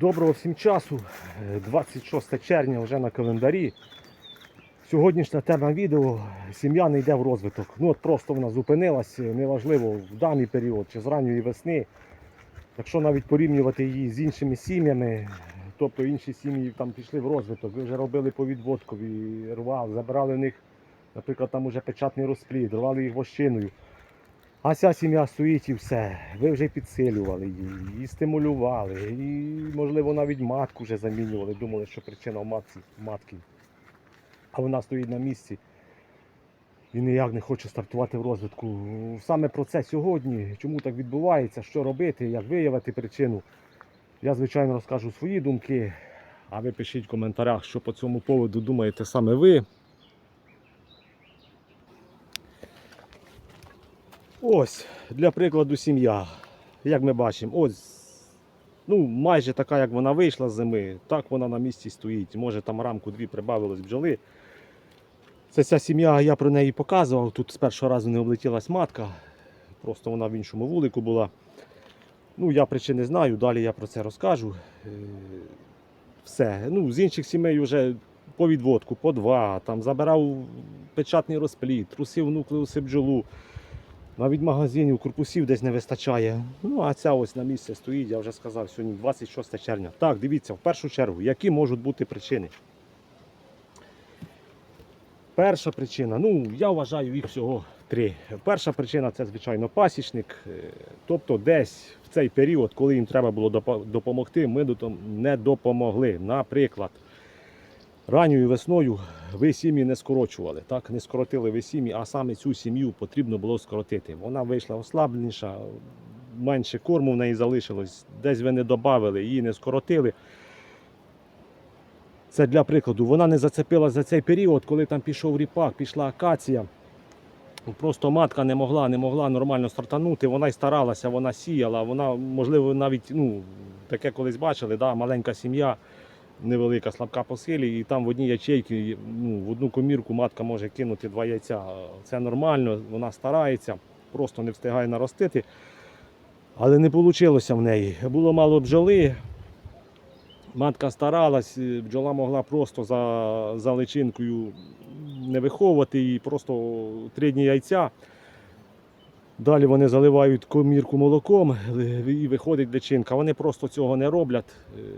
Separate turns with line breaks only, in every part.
Доброго всім часу. Е, 26 червня вже на календарі. Сьогоднішня тема відео сім'я не йде в розвиток. Ну от просто вона зупинилась, е, неважливо в даний період чи з ранньої весни. Якщо навіть порівнювати її з іншими сім'ями, тобто інші сім'ї там пішли в розвиток, ви вже робили по відводкові, рвали, забирали в них, наприклад, там уже печатний розплід, рвали їх вощиною. А ця сім'я стоїть і все. Ви вже підсилювали її, і стимулювали, і, можливо, навіть матку вже замінювали. Думали, що причина в матці, матки. А вона стоїть на місці і ніяк не хоче стартувати в розвитку. Саме про це сьогодні, чому так відбувається, що робити, як виявити причину. Я, звичайно, розкажу свої думки, а ви пишіть в коментарях, що по цьому поводу думаєте саме ви. Ось, для прикладу, сім'я. Як ми бачимо, ось ну, майже така, як вона вийшла з зими, так вона на місці стоїть. Може там рамку дві прибавилось бджоли. Це ця сім'я, я про неї показував. Тут з першого разу не облетілась матка. Просто вона в іншому вулику була. Ну, я причини знаю, далі я про це розкажу. Е, Все. Ну, з інших сімей вже по відводку, по два, там забирав печатний розплід, трусив нуклеуси бджолу. Навіть магазинів, корпусів десь не вистачає. Ну, а ця ось на місці стоїть, я вже сказав, сьогодні 26 червня. Так, дивіться, в першу чергу, які можуть бути причини. Перша причина, ну, я вважаю їх всього три. Перша причина це, звичайно, пасічник. Е, Тобто десь в цей період, коли їм треба було допомогти, ми не допомогли. Наприклад, ранньою весною ви сім'ї не скорочували, так? не скоротили ви сім'ї, а саме цю сім'ю потрібно було скоротити. Вона вийшла ослабленіша, менше корму в неї залишилось, десь ви не додали, її не скоротили. Це для прикладу. Вона не зацепила за цей період, коли там пішов ріпак, пішла акація. Просто матка не могла, не могла нормально стартанути. Вона й старалася, вона сіяла. Вона, можливо, навіть ну, таке колись бачили, да, маленька сім'я, невелика, слабка по силі, і там в одній ячейці, ну, в одну комірку матка може кинути два яйця. Це нормально, вона старається, просто не встигає наростити. Але не вийшло в неї. Було мало бджоли. Матка старалась, бджола могла просто за, за личинкою не виховувати її, просто три дні яйця. Далі вони заливають комірку молоком е, і виходить личинка. Вони просто цього не роблять.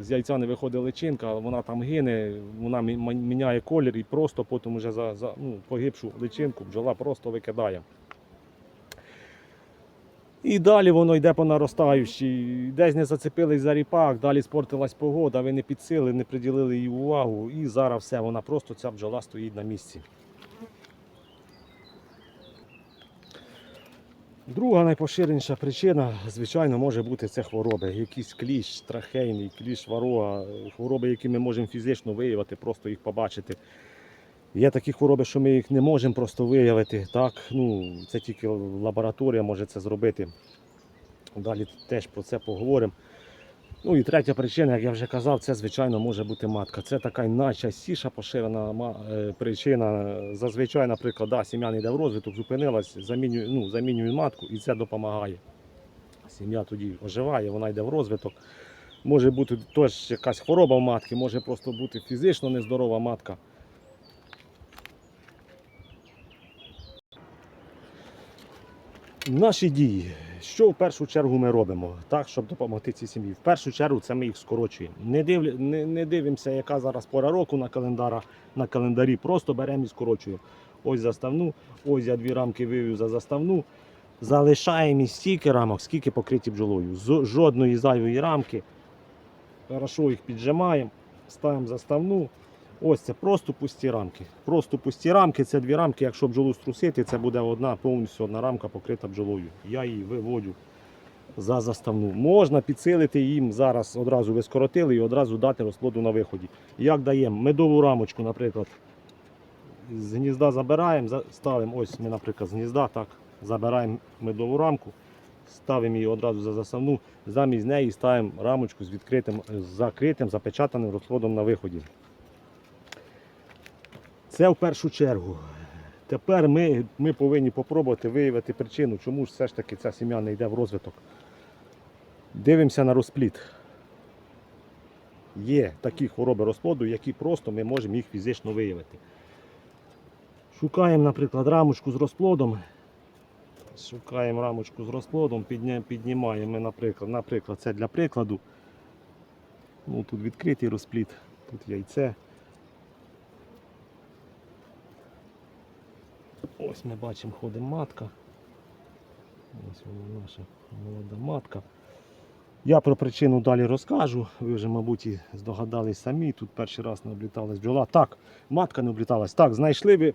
Е, З яйця не виходить личинка, вона там гине, вона мі- мі- міняє колір і просто потім вже за, за ну, погибшу личинку бджола просто викидає. І далі воно йде по наростаючій. Десь не зацепились за ріпак, далі спортилась погода, ви не підсили, не приділили їй увагу. І зараз все, вона просто ця бджола стоїть на місці. Друга найпоширеніша причина, звичайно, може бути це хвороби. Якийсь кліщ, трахейний, кліщ ворога, хвороби, які ми можемо фізично виявити, просто їх побачити. Є такі хвороби, що ми їх не можемо просто виявити. Так? Ну, це тільки лабораторія може це зробити. Далі теж про це поговоримо. Ну і третя причина, як я вже казав, це звичайно може бути матка. Це така найчастіша поширена е, причина. Зазвичай, наприклад, да, сім'я не йде в розвиток, зупинилась, замінює, ну, замінює матку і це допомагає. Сім'я тоді оживає, вона йде в розвиток. Може бути теж якась хвороба в матки, може просто бути фізично нездорова матка. Наші дії. Що в першу чергу ми робимо, так, щоб допомогти цій сім'ї? В першу чергу це ми їх скорочуємо. Не, дивля, не, не дивимося, яка зараз пора року на, календара, на календарі, просто беремо і скорочуємо. Ось заставну, ось я дві рамки вивів за заставну. Залишаємо стільки рамок, скільки покриті бджолою. З жодної зайвої рамки. Хорошо їх піджимаємо, ставимо заставну. Ось це просто пусті рамки. Просто пусті рамки, це дві рамки. Якщо бджолу струсити, це буде одна повністю одна рамка покрита бджолою. Я її виводю за заставну. Можна підсилити їм зараз, одразу ви скоротили і одразу дати розплоду на виході. Як даємо? Медову рамочку, наприклад. З гнізда забираємо, ставимо, ось ми, наприклад, з гнізда так, забираємо медову рамку, ставимо її одразу за заставну, замість неї ставимо рамочку з відкритим, з закритим, запечатаним розплодом на виході. Це в першу чергу. Тепер ми, ми повинні спробувати виявити причину, чому ж все ж таки ця сім'я не йде в розвиток. Дивимося на розпліт. Є такі хвороби розплоду, які просто ми можемо їх фізично виявити. Шукаємо, наприклад, рамочку з розплодом. Шукаємо рамочку з розплодом, піднімаємо, наприклад, наприклад, це для прикладу. Ну, тут відкритий розплід, тут яйце. Ось ми бачимо, ходить матка. Ось вона наша молода матка. Я про причину далі розкажу. Ви вже, мабуть, і здогадались самі. Тут перший раз не обліталась бджола. Так, матка не обліталась. Так, знайшли ви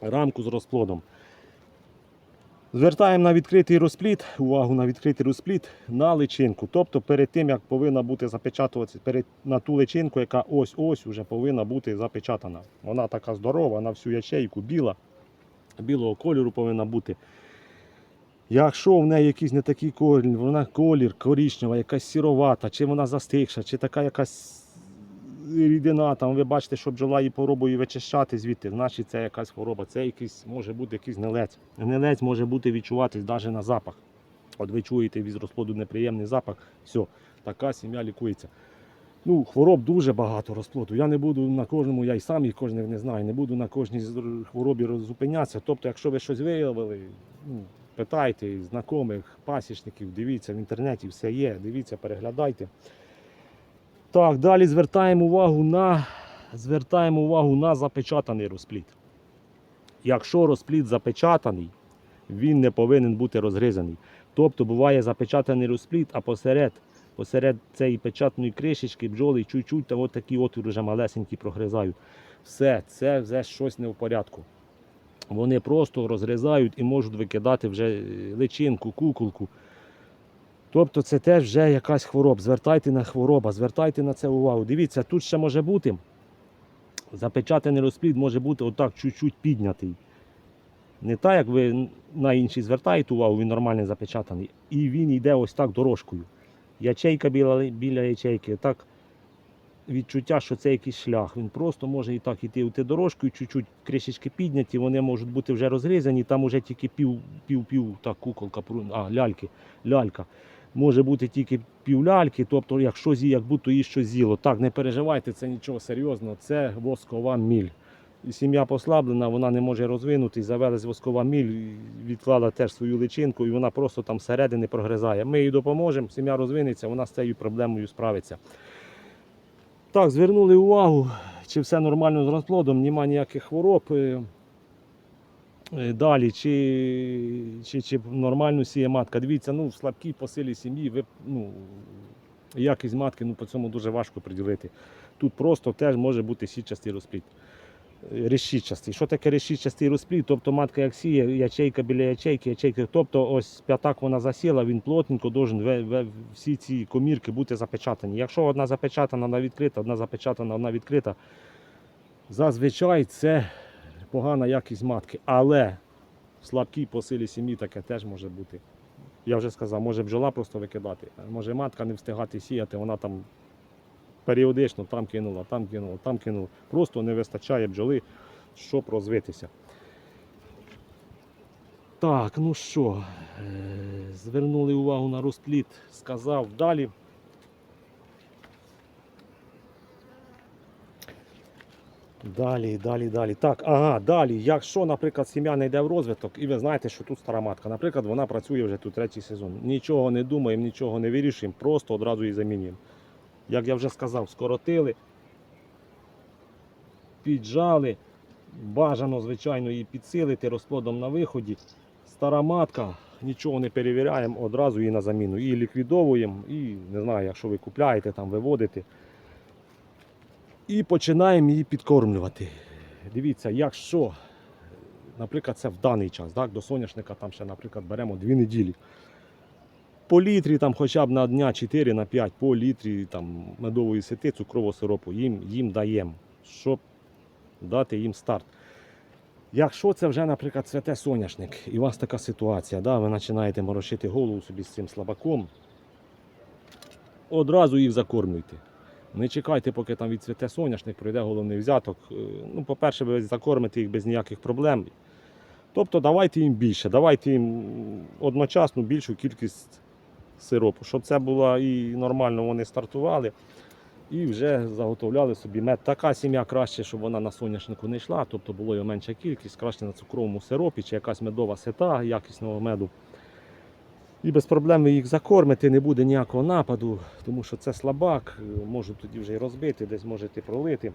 рамку з розплодом. Звертаємо на відкритий розплід, увагу на відкритий розплід на личинку. Тобто перед тим, як повинна бути запечатуватися, перед, на ту личинку, яка ось-ось вже повинна бути запечатана. Вона така здорова, на всю ячейку біла, білого кольору повинна бути. Якщо в неї якийсь не такий колір, вона колір коричнева, якась сіровата, чи вона застигша, чи така якась рідина, там ви бачите, що бджола її пробує вичищати звідти, значить це якась хвороба, це якийсь, може бути якийсь гнилець. Гнилець може бути відчуватись навіть на запах. От ви чуєте від розплоду неприємний запах, все, така сім'я лікується. Ну, хвороб дуже багато розплоду. Я не буду на кожному, я й сам їх кожних не знаю, не буду на кожній хворобі зупинятися. Тобто, якщо ви щось виявили, ну, питайте знайомих, пасічників, дивіться в інтернеті, все є, дивіться, переглядайте. Так, далі звертаємо увагу на, звертаємо увагу на запечатаний розплід. Якщо розплід запечатаний, він не повинен бути розгризаний. Тобто буває запечатаний розплід, а посеред, посеред цієї печатної кришечки бджоли чуть-чуть та от такі отвори вже малесенькі прогризають. Все, це вже щось не в порядку. Вони просто розгризають і можуть викидати вже е, личинку, куколку. Тобто це теж вже якась хвороба. Звертайте на хвороба, звертайте на це увагу. Дивіться, тут ще може бути запечатаний розплід може бути отак чуть-чуть піднятий. Не так, як ви на інший звертаєте увагу, він нормально запечатаний. І він йде ось так дорожкою. Ячейка біля, біля ячейки, так відчуття, що це якийсь шлях. Він просто може і так іти йти дорожкою, чуть-чуть кришечки підняті, вони можуть бути вже розрізані, там вже тільки пів, пів, пів так, куколка, а, ляльки, лялька. Може бути тільки пів ляльки, тобто якщо зі, як будто їй щось з'їло. Так, не переживайте, це нічого серйозного, це воскова міль. Сім'я послаблена, вона не може розвинутись, завелась воскова міль, відклала теж свою личинку, і вона просто там всередини прогризає. Ми їй допоможемо, сім'я розвинеться, вона з цією проблемою справиться. Так, звернули увагу, чи все нормально з розплодом, нема ніяких хвороб. Е, е, Далі, чи, чи, чи нормально сіє матка. Дивіться, ну, в слабкій по силі сім'ї, ви, ну, якість матки ну, по цьому дуже важко приділити. Тут просто теж може бути сітчастий розплід. Решітчастий. Що таке решітчастий розплід? Тобто матка як сіє, ячейка біля ячейки, ячейка. Тобто ось п'ятак вона засіла, він плотненько должен всі ці комірки бути запечатані. Якщо одна запечатана, одна відкрита, одна запечатана, одна відкрита, зазвичай це погана якість матки. Але в по силі сім'ї таке теж може бути. Я вже сказав, може бджола просто викидати, може матка не встигати сіяти, вона там періодично там кинула, там кинула, там кинула. Просто не вистачає бджоли, щоб розвитися. Так, ну що, е, звернули увагу на розплід, сказав далі. Далі, далі, далі. Так, ага, далі. Якщо, наприклад, сім'я не йде в розвиток, і ви знаєте, що тут стара матка, наприклад, вона працює вже тут третій сезон. Нічого не думаємо, нічого не вирішуємо, просто одразу її замінюємо. Як я вже сказав, скоротили, піджали, бажано, звичайно, її підсилити розплодом на виході. Стара матка, нічого не перевіряємо, одразу її на заміну. Її ліквідовуємо і не знаю, якщо ви купляєте, там виводите. І починаємо її підкормлювати. Дивіться, якщо, наприклад, це в даний час, так, до соняшника там ще, наприклад, беремо 2 неділі. По літрі, там, хоча б на дня 4 на 5 по літрі там, медової сети, цукрового сиропу їм, їм даємо, щоб дати їм старт. Якщо це вже, наприклад, цвете соняшник, і у вас така ситуація, да, ви починаєте морошити голову собі з цим слабаком, одразу їх закормлюйте. Не чекайте, поки там відцвіте соняшник, пройде головний взяток. Е, Ну, по-перше, ви закормите їх без ніяких проблем. Тобто давайте їм більше, давайте їм одночасно більшу кількість сиропу, щоб це було і нормально вони стартували. і вже заготовляли собі мед. Така сім'я краще, щоб вона на соняшнику не йшла, тобто було його менша кількість, краще на цукровому сиропі чи якась медова сета якісного меду. І без проблем їх закормите, не буде ніякого нападу, тому що це слабак, можуть тоді вже й розбити, десь можете пролити.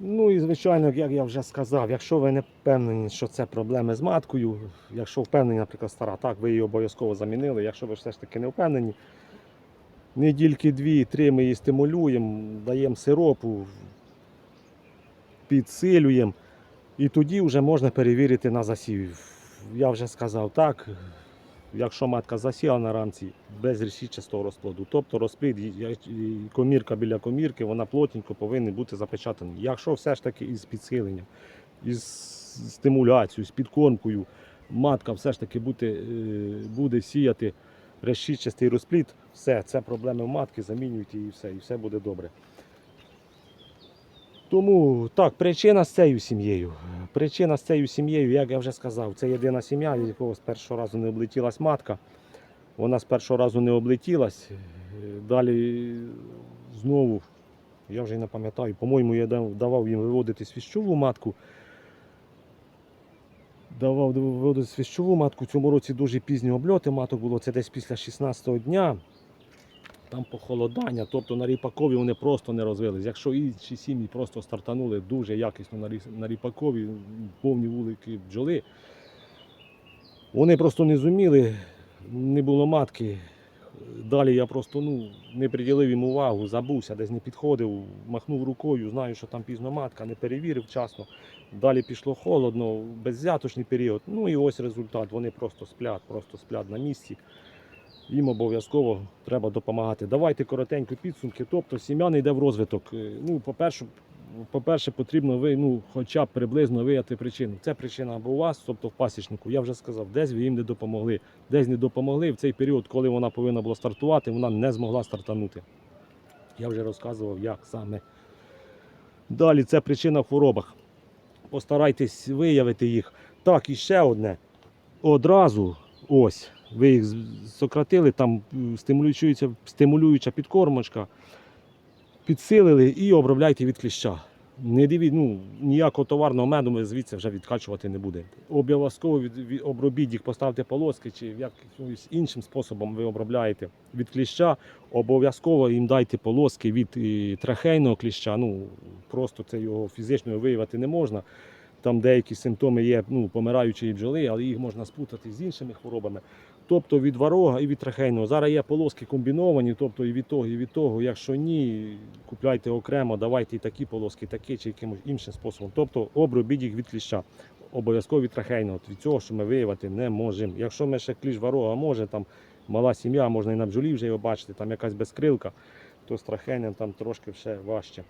Ну і звичайно, як я вже сказав, якщо ви не впевнені, що це проблеми з маткою, якщо впевнені, наприклад, стара, так, ви її обов'язково замінили. Якщо ви все ж таки не впевнені, недільки дві-три ми її стимулюємо, даємо сиропу, підсилюємо. І тоді вже можна перевірити на засів. Я вже сказав так, якщо матка засіла на рамці без рішічастого розплоду, тобто розплід комірка біля комірки, вона плотненько повинна бути запечатана. Якщо все ж таки із підсиленням, із стимуляцією, з підкормкою, матка все ж таки буде, буде сіяти решітчастий розплід, все, це проблеми в матки, замінюйте і все, і все буде добре. Тому так, причина з цією сім'єю. Причина з цією сім'єю, як я вже сказав, це єдина сім'я, від якого з першого разу не облетілась матка. Вона з першого разу не облетілась. Далі знову, я вже не пам'ятаю, по-моєму, я давав їм виводити свіщову матку. Давав виводити свіщову матку. Цьому році дуже пізні обльоти маток було, це десь після 16-го дня там похолодання, тобто на ріпакові вони просто не розвились. Якщо інші сім'ї просто стартанули дуже якісно на ріпакові, повні вулики бджоли, вони просто не зуміли, не було матки. Далі я просто ну, не приділив їм увагу, забувся, десь не підходив, махнув рукою, знаю, що там пізно матка, не перевірив вчасно. Далі пішло холодно, беззяточний період. Ну і ось результат. Вони просто сплять, просто сплять на місці їм обов'язково треба допомагати. Давайте коротенько підсумки. Тобто сім'я не йде в розвиток. Е, Ну, по-перше, по-перше, потрібно ви, ну, хоча б приблизно вияти причину. Це причина або у вас, тобто в пасічнику. Я вже сказав, десь ви їм не допомогли. Десь не допомогли в цей період, коли вона повинна була стартувати, вона не змогла стартанути. Я вже розказував, як саме. Далі це причина в хворобах. Постарайтесь виявити їх. Так, і ще одне. Одразу ось ви їх сократили, там м, стимулююча, стимулююча підкормочка, підсилили і обробляйте від кліща. Не дивіть, ну, ніякого товарного меду ми звідси вже відкачувати не будемо. Обов'язково від, обробіть їх, поставте полоски чи якимось іншим способом ви обробляєте від кліща. Обов'язково їм дайте полоски від е, трахейного кліща. Ну, просто це його фізично виявити не можна. Там деякі симптоми є ну, помираючої бджоли, але їх можна спутати з іншими хворобами. Тобто від варога і від трахейного. Зараз є полоски комбіновані, тобто і від того, і від того. Якщо ні, купляйте окремо, давайте і такі полоски, і такі чи якимось іншим способом. Тобто обробіть їх від кліща. Обов'язково від трахейного. Від цього, що ми виявити не можемо. Якщо ми ще кліщ ворога може, там мала сім'я, можна і на бджолі вже його бачити, там якась безкрилка, то з трахейним там трошки ще важче.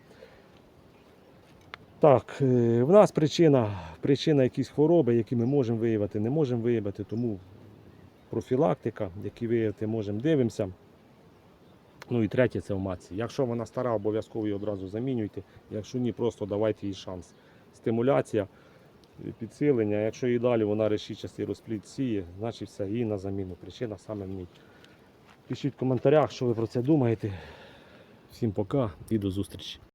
Так, е, в нас причина, причина якісь хвороби, які ми можемо виявити, не можемо виявити, тому профілактика, які виявити можемо, дивимося. Ну і третє це в матці. Якщо вона стара, обов'язково її одразу замінюйте. Якщо ні, просто давайте їй шанс. Стимуляція, підсилення. Якщо і далі вона решітчастий розплід сіє, значить все, їй на заміну. Причина саме в ній. Пишіть в коментарях, що ви про це думаєте. Всім пока і до зустрічі.